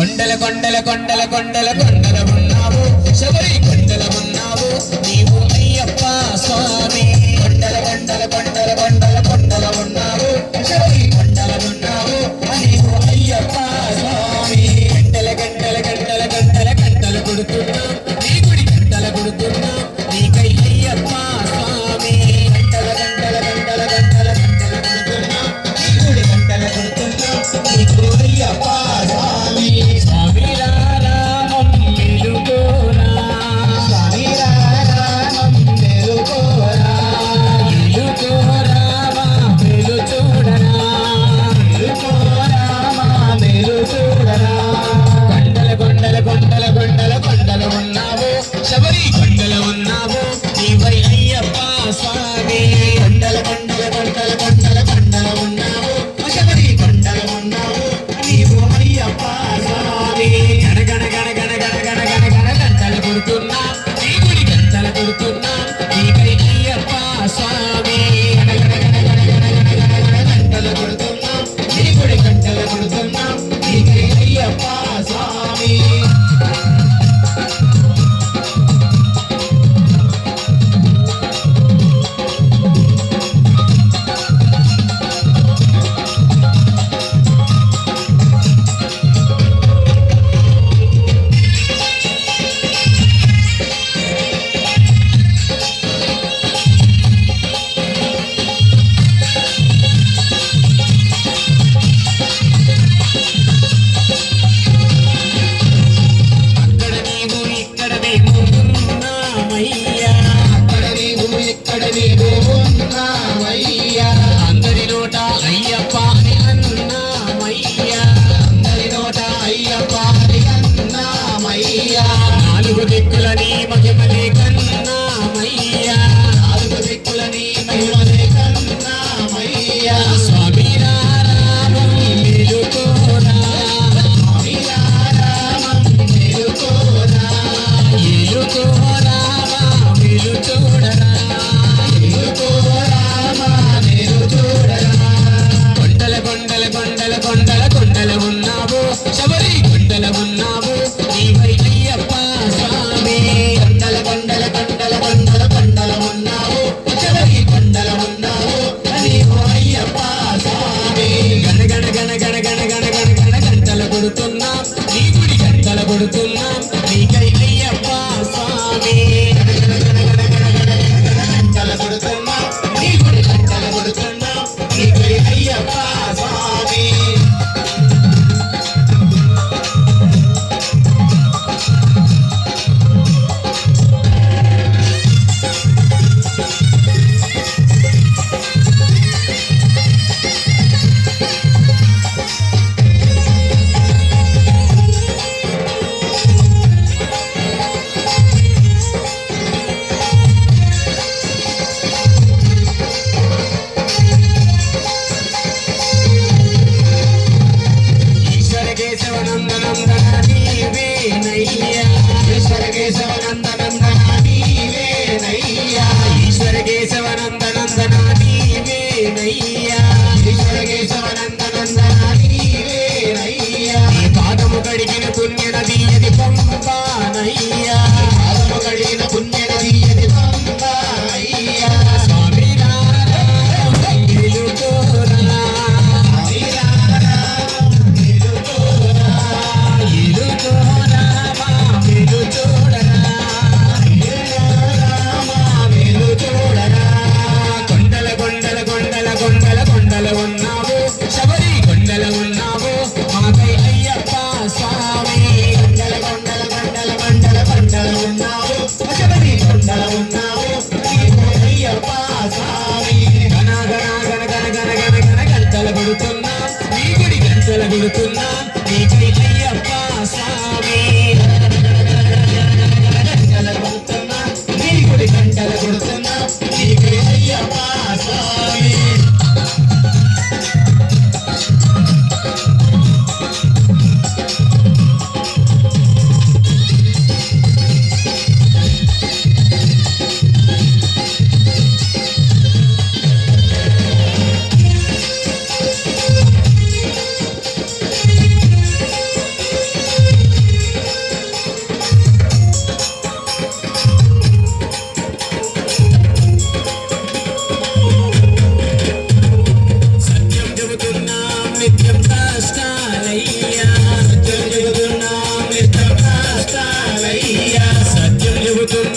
కొండల కొండల కొండల కొండల కొండల ఉన్నావు. శబరి కొండల ఉన్నావు. నీవు అయ్యప్ప స్వామి. కొండల కొండల కొండల కొండల గడుతున్నా నీ గడి గంటల గడుతున్నా నీ With the